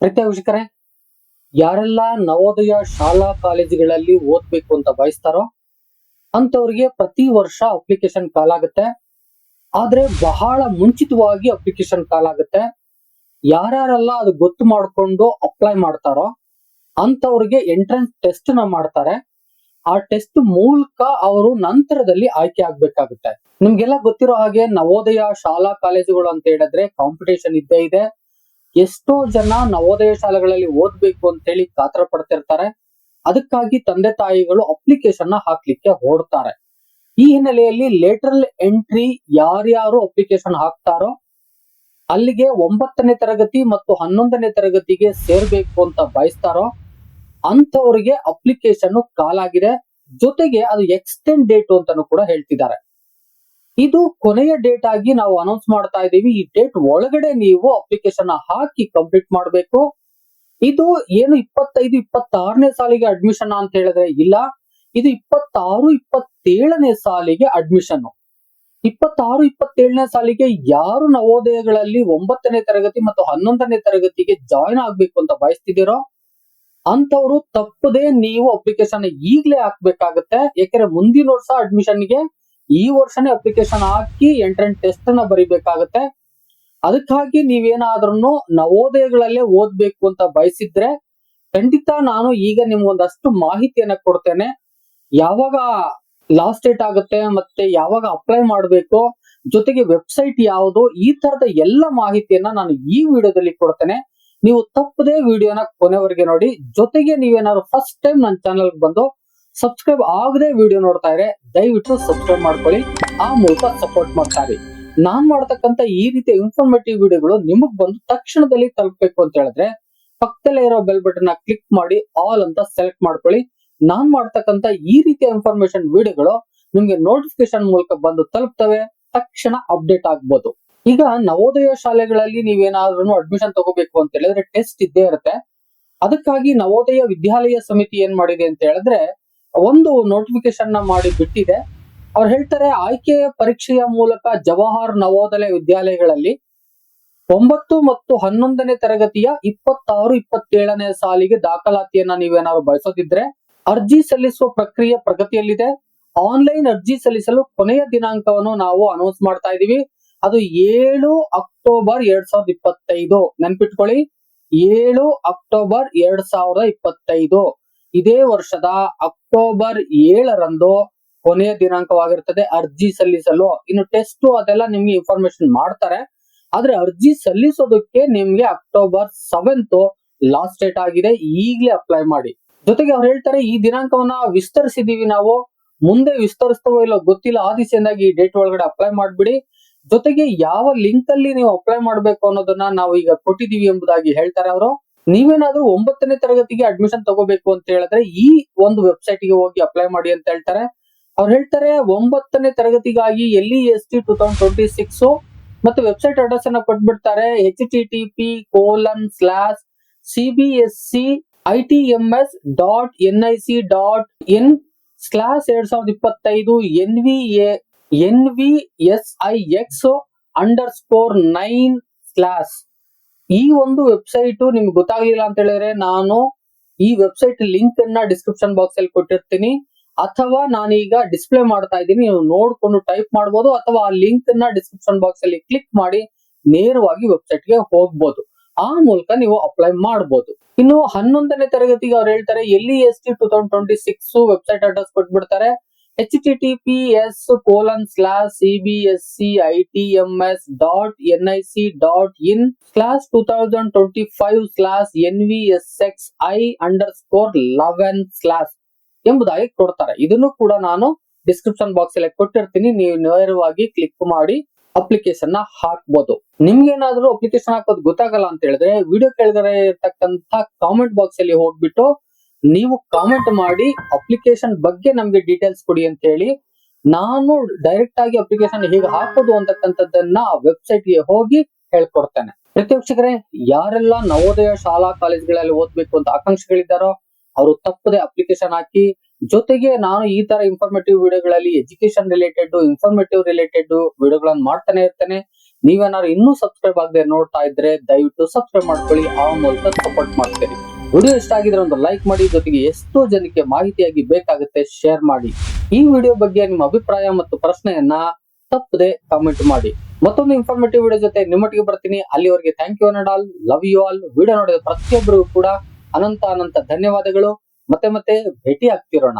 ಪ್ರೀತಿಯ ಯಾರೆಲ್ಲ ನವೋದಯ ಶಾಲಾ ಕಾಲೇಜುಗಳಲ್ಲಿ ಓದ್ಬೇಕು ಅಂತ ಬಯಸ್ತಾರೋ ಅಂತವ್ರಿಗೆ ಪ್ರತಿ ವರ್ಷ ಅಪ್ಲಿಕೇಶನ್ ಕಾಲ್ ಆಗುತ್ತೆ. ಆದ್ರೆ ಬಹಳ ಮುಂಚಿತವಾಗಿ ಅಪ್ಲಿಕೇಶನ್ ಕಾಲ್ ಆಗುತ್ತೆ. ಯಾರ್ಯಾರೆಲ್ಲ ಅದು ಗೊತ್ತು ಮಾಡ್ಕೊಂಡು ಅಪ್ಲೈ ಮಾಡ್ತಾರೋ ಅಂತವ್ರಿಗೆ ಎಂಟ್ರೆನ್ಸ್ ಟೆಸ್ಟ್ನ ಮಾಡ್ತಾರೆ. ಆ ಟೆಸ್ಟ್ ಮೂಲಕ ಅವರು ನಂತರದಲ್ಲಿ ಆಯ್ಕೆ ಆಗ್ಬೇಕಾಗುತ್ತೆ. ನಿಮ್ಗೆಲ್ಲ ಗೊತ್ತಿರೋ ಹಾಗೆ ನವೋದಯ ಶಾಲಾ ಕಾಲೇಜುಗಳು ಅಂತ ಹೇಳಿದ್ರೆ ಕಾಂಪಿಟೇಷನ್ ಇದ್ದೇ ಇದೆ. ಎಷ್ಟೋ ಜನ ನವೋದಯ ಶಾಲೆಗಳಲ್ಲಿ ಓದ್ಬೇಕು ಅಂತ ಹೇಳಿ ಕಾತರ ಪಡ್ತಿರ್ತಾರೆ. ಅದಕ್ಕಾಗಿ ತಂದೆ ತಾಯಿಗಳು ಅಪ್ಲಿಕೇಶನ್ನ ಹಾಕ್ಲಿಕ್ಕೆ ಹೊರಡ್ತಾರೆ. ಈ ಹಿನ್ನೆಲೆಯಲ್ಲಿ ಲೇಟರಲ್ ಎಂಟ್ರಿ ಯಾರ್ಯಾರು ಅಪ್ಲಿಕೇಶನ್ ಹಾಕ್ತಾರೋ ಅಲ್ಲಿಗೆ ಒಂಬತ್ತನೇ ತರಗತಿ ಮತ್ತು ಹನ್ನೊಂದನೇ ತರಗತಿಗೆ ಸೇರ್ಬೇಕು ಅಂತ ಬಯಸ್ತಾರೋ ಅಂತವರಿಗೆ ಅಪ್ಲಿಕೇಶನ್ ಕಾಲಾಗಿದೆ. ಜೊತೆಗೆ ಅದು ಎಕ್ಸ್ಟೆಂಡ್ ಡೇಟ್ ಅಂತಾನು ಕೂಡ ಹೇಳ್ತಿದ್ದಾರೆ. ಇದು ಕೊನೆಯ ಡೇಟ್ ಆಗಿ ನಾವು ಅನೌನ್ಸ್ ಮಾಡ್ತಾ ಇದೀವಿ ಈ ಡೇಟ್ ಒಳಗಡೆ ನೀವು ಅಪ್ಲಿಕೇಶನ್ ಹಾಕಿ ಕಂಪ್ಲೀಟ್ ಮಾಡಬೇಕು. ಇದು ಏನು ಇಪ್ಪತ್ತೈದು, ಇಪ್ಪತ್ತಾರನೇ ಸಾಲಿಗೆ ಅಡ್ಮಿಷನ್ ಅಂತ ಹೇಳಿದ್ರೆ ಇಲ್ಲ. ಇದು ಇಪ್ಪತ್ತಾರು, ಇಪ್ಪತ್ತೇಳನೇ ಸಾಲಿಗೆ ಅಡ್ಮಿಷನ್ ಇಪ್ಪತ್ತಾರು, ಇಪ್ಪತ್ತೇಳನೇ ಸಾಲಿಗೆ ಯಾರು ನವೋದಯಗಳಲ್ಲಿ ಒಂಬತ್ತನೇ ತರಗತಿ ಮತ್ತು ಹನ್ನೊಂದನೇ ತರಗತಿಗೆ ಜಾಯಿನ್ ಆಗ್ಬೇಕು ಅಂತ ಬಯಸ್ತಿದ್ದೀರೋ ಅಂತವ್ರು ತಪ್ಪದೆ ನೀವು ಅಪ್ಲಿಕೇಶನ್ ಈಗ್ಲೇ ಹಾಕ್ಬೇಕಾಗತ್ತೆ. ಯಾಕಂದ್ರೆ ಮುಂದಿನ ವರ್ಷ ಅಡ್ಮಿಷನ್ಗೆ ಈ ವರ್ಷನೇ ಅಪ್ಲಿಕೇಶನ್ ಹಾಕಿ ಎಂಟ್ರೆನ್ಸ್ ಟೆಸ್ಟ್ನ ಬರಿಬೇಕಾಗತ್ತೆ. ಅದಕ್ಕಾಗಿ ನೀವೇನಾದ್ರೂ ನವೋದಯಗಳಲ್ಲೇ ಓದ್ಬೇಕು ಅಂತ ಬಯಸಿದ್ರೆ ಖಂಡಿತ ನಾನು ಈಗ ನಿಮ್ಗೊಂದಷ್ಟು ಮಾಹಿತಿಯನ್ನ ಕೊಡ್ತೇನೆ. ಯಾವಾಗ ಲಾಸ್ಟ್ ಡೇಟ್ ಆಗುತ್ತೆ ಮತ್ತೆ ಯಾವಾಗ ಅಪ್ಲೈ ಮಾಡಬೇಕು, ಜೊತೆಗೆ ವೆಬ್ಸೈಟ್ ಯಾವುದು, ಈ ತರದ ಎಲ್ಲ ಮಾಹಿತಿಯನ್ನ ನಾನು ಈ ವಿಡಿಯೋದಲ್ಲಿ ಕೊಡ್ತೇನೆ. ನೀವು ತಪ್ಪದೇ ವಿಡಿಯೋನ ಕೊನೆವರೆಗೆ ನೋಡಿ. ಜೊತೆಗೆ ನೀವೇನಾದ್ರು ಫಸ್ಟ್ ಟೈಮ್ ನನ್ನ ಚಾನಲ್ಗೆ ಬಂದು ಸಬ್ಸ್ಕ್ರೈಬ್ ಆಗದೆ ವಿಡಿಯೋ ನೋಡ್ತಾ ಇದ್ರೆ ದಯವಿಟ್ಟು ಸಬ್ಸ್ಕ್ರೈಬ್ ಮಾಡ್ಕೊಳ್ಳಿ, ಆ ಮೂಲಕ ಸಪೋರ್ಟ್ ಮಾಡ್ತಾ ಇರಿ. ನಾನ್ ಮಾಡ್ತಕ್ಕಂತ ಈ ರೀತಿಯ ಇನ್ಫಾರ್ಮೇಟಿವ್ ವಿಡಿಯೋಗಳು ನಿಮಗ್ ಬಂದು ತಕ್ಷಣದಲ್ಲಿ ತಲುಪಬೇಕು ಅಂತ ಹೇಳಿದ್ರೆ, ಪಕ್ಕದಲ್ಲೇ ಇರೋ ಬೆಲ್ ಬಟನ್ ಕ್ಲಿಕ್ ಮಾಡಿ ಆಲ್ ಅಂತ ಸೆಲೆಕ್ಟ್ ಮಾಡ್ಕೊಳ್ಳಿ. ನಾನ್ ಮಾಡ್ತಕ್ಕಂತ ಈ ರೀತಿಯ ಇನ್ಫಾರ್ಮೇಶನ್ ವಿಡಿಯೋಗಳು ನಿಮ್ಗೆ ನೋಟಿಫಿಕೇಶನ್ ಮೂಲಕ ಬಂದು ತಲುಪ್ತವೆ, ತಕ್ಷಣ ಅಪ್ಡೇಟ್ ಆಗ್ಬೋದು. ಈಗ ನವೋದಯ ಶಾಲೆಗಳಲ್ಲಿ ನೀವೇನಾದ್ರೂ ಅಡ್ಮಿಷನ್ ತಗೋಬೇಕು ಅಂತ ಹೇಳಿದ್ರೆ ಟೆಸ್ಟ್ ಇದ್ದೇ ಇರುತ್ತೆ. ಅದಕ್ಕಾಗಿ ನವೋದಯ ವಿದ್ಯಾಲಯ ಸಮಿತಿ ಏನ್ ಮಾಡಿದೆ ಅಂತ ಹೇಳಿದ್ರೆ ಒಂದು ನೋಟಿಫಿಕೇಶನ್ನ ಮಾಡಿ ಬಿಟ್ಟಿದೆ. ಅವ್ರು ಹೇಳ್ತಾರೆ ಆಯ್ಕೆಯ ಪರೀಕ್ಷೆಯ ಮೂಲಕ ಜವಾಹರ್ ನವೋದಯ ವಿದ್ಯಾಲಯಗಳಲ್ಲಿ ಒಂಬತ್ತು ಮತ್ತು ಹನ್ನೊಂದನೇ ತರಗತಿಯ ಇಪ್ಪತ್ತಾರು, ಇಪ್ಪತ್ತೇಳನೇ ಸಾಲಿಗೆ ದಾಖಲಾತಿಯನ್ನ ನೀವೇನಾದ್ರು ಬಯಸೋದಿದ್ರೆ ಅರ್ಜಿ ಸಲ್ಲಿಸುವ ಪ್ರಕ್ರಿಯೆ ಪ್ರಗತಿಯಲ್ಲಿದೆ. ಆನ್ಲೈನ್ ಅರ್ಜಿ ಸಲ್ಲಿಸಲು ಕೊನೆಯ ದಿನಾಂಕವನ್ನು ನಾವು ಅನೌನ್ಸ್ ಮಾಡ್ತಾ ಇದೀವಿ ಅದು ಏಳು ಅಕ್ಟೋಬರ್ ಎರಡ್ ಸಾವಿರದ ಇಪ್ಪತ್ತೈದು. ನೆನ್ಪಿಟ್ಕೊಳ್ಳಿ, ಏಳು ಅಕ್ಟೋಬರ್ ಎರಡ್ ಸಾವಿರದ ಇಪ್ಪತ್ತೈದು. ಇದೇ ವರ್ಷದ ಅಕ್ಟೋಬರ್ ಏಳರಂದು ಕೊನೆಯ ದಿನಾಂಕವಾಗಿರ್ತದೆ. ಅರ್ಜಿ ಸಲ್ಲಿಸಲು. ಇನ್ನು ಟೆಸ್ಟ್ ಅದೆಲ್ಲ ನಿಮ್ಗೆ ಇನ್ಫಾರ್ಮೇಶನ್ ಮಾಡ್ತಾರೆ. ಆದ್ರೆ ಅರ್ಜಿ ಸಲ್ಲಿಸೋದಕ್ಕೆ ನಿಮ್ಗೆ ಅಕ್ಟೋಬರ್ ಸೆವೆಂತ್ ಲಾಸ್ಟ್ ಡೇಟ್ ಆಗಿದೆ. ಈಗಲೇ ಅಪ್ಲೈ ಮಾಡಿ. ಜೊತೆಗೆ ಅವ್ರು ಹೇಳ್ತಾರೆ, ಈ ದಿನಾಂಕವನ್ನ ವಿಸ್ತರಿಸಿದೀವಿ ನಾವು. ಮುಂದೆ ವಿಸ್ತರಿಸ್ತವೋ ಇಲ್ಲೋ ಗೊತ್ತಿಲ್ಲ. ಆ ದಿಸೆಯಿಂದಾಗಿ ಈ ಡೇಟ್ ಒಳಗಡೆ ಅಪ್ಲೈ ಮಾಡ್ಬಿಡಿ. ಜೊತೆಗೆ ಯಾವ ಲಿಂಕ್ ಅಲ್ಲಿ ನೀವು ಅಪ್ಲೈ ಮಾಡ್ಬೇಕು ಅನ್ನೋದನ್ನ ನಾವು ಈಗ ಕೊಟ್ಟಿದೀವಿ ಎಂಬುದಾಗಿ ಹೇಳ್ತಾರೆ ಅವರು. ನೀವೇನಾದ್ರೂ ಒಂಬತ್ತನೇ ತರಗತಿಗೆ ಅಡ್ಮಿಷನ್ ತಗೋಬೇಕು ಅಂತ ಹೇಳಿದ್ರೆ ಈ ಒಂದು ವೆಬ್ಸೈಟ್ಗೆ ಹೋಗಿ ಅಪ್ಲೈ ಮಾಡಿ ಅಂತ ಹೇಳ್ತಾರೆ. ಅವ್ರು ಹೇಳ್ತಾರೆ ಒಂಬತ್ತನೇ ತರಗತಿಗಾಗಿ L E S T two thousand twenty six ಮತ್ತೆ ವೆಬ್ಸೈಟ್ ಅಡ್ರೆಸ್ ಅನ್ನ ಕೊಟ್ಬಿಡ್ತಾರೆ. H T T P colon slash C B S C I T M S dot N I C dot in slash ಎರಡ್ ಸಾವಿರದ ಇಪ್ಪತ್ತೈದು N V N V S I X underscore nine slash ಈ ಒಂದು website ನಿಮ್ಗೆ ಗೊತ್ತಾಗ್ಲಿಲ್ಲ ಅಂತ ಹೇಳಿದ್ರೆ ನಾನು ಈ ವೆಬ್ಸೈಟ್ ಲಿಂಕ್ ಅನ್ನ ಡಿಸ್ಕ್ರಿಪ್ಷನ್ ಬಾಕ್ಸ್ ಅಲ್ಲಿ ಕೊಟ್ಟಿರ್ತೀನಿ. ಅಥವಾ ನಾನೀಗ ಡಿಸ್ಪ್ಲೇ ಮಾಡ್ತಾ ಇದ್ದೀನಿ. ನೀವು ನೋಡ್ಕೊಂಡು ಟೈಪ್ ಮಾಡ್ಬೋದು ಅಥವಾ ಆ ಲಿಂಕ್ ಅನ್ನ ಡಿಸ್ಕ್ರಿಪ್ಷನ್ ಬಾಕ್ಸ್ ಅಲ್ಲಿ ಕ್ಲಿಕ್ ಮಾಡಿ ನೇರವಾಗಿ ವೆಬ್ಸೈಟ್ಗೆ ಹೋಗ್ಬೋದು. ಆ ಮೂಲಕ ನೀವು ಅಪ್ಲೈ ಮಾಡಬಹುದು ಇನ್ನು ಹನ್ನೊಂದನೇ ತರಗತಿಗೆ ಅವ್ರು ಹೇಳ್ತಾರೆ L E S T two thousand twenty six website address ಕೊಟ್ಬಿಡ್ತಾರೆ? H T T P S colon slash C B S C I T M S dot N I C dot in slash two thousand twenty five slash N V S X I underscore eleven slash ಎಂಬುದಾಗಿ ಕೊಡ್ತಾರೆ. ಇದನ್ನು ಕೂಡ ನಾನು description box ಅಲ್ಲಿ ಕೊಟ್ಟಿರ್ತೀನಿ. ನೀವು ನೇರವಾಗಿ click ಮಾಡಿ ಅಪ್ಲಿಕೇಶನ್ನ ಹಾಕ್ಬೋದು. ನಿಮ್ಗೇನಾದ್ರೂ ಅಪ್ಲಿಕೇಶನ್ ಹಾಕೋದು ಗೊತ್ತಾಗಲ್ಲ ಅಂತ ಹೇಳಿದ್ರೆ ವಿಡಿಯೋ ಕೆಳಗಡೆ ಇರ್ತಕ್ಕಂತ ಕಾಮೆಂಟ್ ಬಾಕ್ಸ್ ಅಲ್ಲಿ ಹೋಗ್ಬಿಟ್ಟು ನೀವು ಕಾಮೆಂಟ್ ಮಾಡಿ ಅಪ್ಲಿಕೇಶನ್ ಬಗ್ಗೆ ನಮ್ಗೆ ಡೀಟೇಲ್ಸ್ ಕೊಡಿ ಅಂತ ಹೇಳಿ ನಾನು ಡೈರೆಕ್ಟ್ ಆಗಿ ಅಪ್ಲಿಕೇಶನ್ ಹೀಗೆ ಹಾಕೋದು ಅಂತಕ್ಕಂಥದ್ದನ್ನ ವೆಬ್ಸೈಟ್ಗೆ ಹೋಗಿ ಹೇಳ್ಕೊಡ್ತೇನೆ. ಪ್ರತ್ಯಕ್ಷಕರೇ, ಯಾರೆಲ್ಲ ನವೋದಯ ಶಾಲಾ ಕಾಲೇಜ್ಗಳಲ್ಲಿ ಓದ್ಬೇಕು ಅಂತ ಆಕಾಂಕ್ಷೆಗಳಿದ್ದಾರೋ ಅವರು ತಪ್ಪದೆ ಅಪ್ಲಿಕೇಶನ್ ಹಾಕಿ, ಜೊತೆಗೆ ನಾನು ಈ ತರ ಇನ್ಫಾರ್ಮೇಟಿವ್ ವಿಡಿಯೋಗಳಲ್ಲಿ ಎಜುಕೇಶನ್ ರಿಲೇಟೆಡ್ ಇನ್ಫಾರ್ಮೇಟಿವ್ ರಿಲೇಟೆಡ್ ವಿಡಿಯೋಗಳನ್ನು ಮಾಡ್ತಾನೆ ಇರ್ತೇನೆ. ನೀವೇನಾದ್ರು ಇನ್ನೂ ಸಬ್ಸ್ಕ್ರೈಬ್ ಆಗದೆ ನೋಡ್ತಾ ಇದ್ರೆ ದಯವಿಟ್ಟು ಸಬ್ಸ್ಕ್ರೈಬ್ ಮಾಡ್ಕೊಳ್ಳಿ, ಆ ಮೂಲಕ ಸಪೋರ್ಟ್ ಮಾಡ್ತೀರಿ. ವಿಡಿಯೋ ಇಷ್ಟ ಆಗಿದ್ರೆ ಒಂದು ಲೈಕ್ ಮಾಡಿ, ಜೊತೆಗೆ ಎಷ್ಟೋ ಜನಕ್ಕೆ ಮಾಹಿತಿಯಾಗಿ ಬೇಕಾಗುತ್ತೆ ಶೇರ್ ಮಾಡಿ. ಈ ವಿಡಿಯೋ ಬಗ್ಗೆ ನಿಮ್ಮ ಅಭಿಪ್ರಾಯ ಮತ್ತು ಪ್ರಶ್ನೆಯನ್ನ ತಪ್ಪದೆ ಕಾಮೆಂಟ್ ಮಾಡಿ. ಮತ್ತೊಂದು ಇನ್ಫಾರ್ಮೇಟಿವ್ ವಿಡಿಯೋ ಜೊತೆ ನಿಮ್ಮೊಟ್ಟಿಗೆ ಬರ್ತೀನಿ. ಅಲ್ಲಿವರೆಗೆ thank you all love you all video ನೋಡಿದ ಪ್ರತಿಯೊಬ್ಬರಿಗೂ ಕೂಡ ಅನಂತ ಅನಂತ ಧನ್ಯವಾದಗಳು. ಮತ್ತೆ ಮತ್ತೆ ಭೇಟಿ ಆಗ್ತಿರೋಣ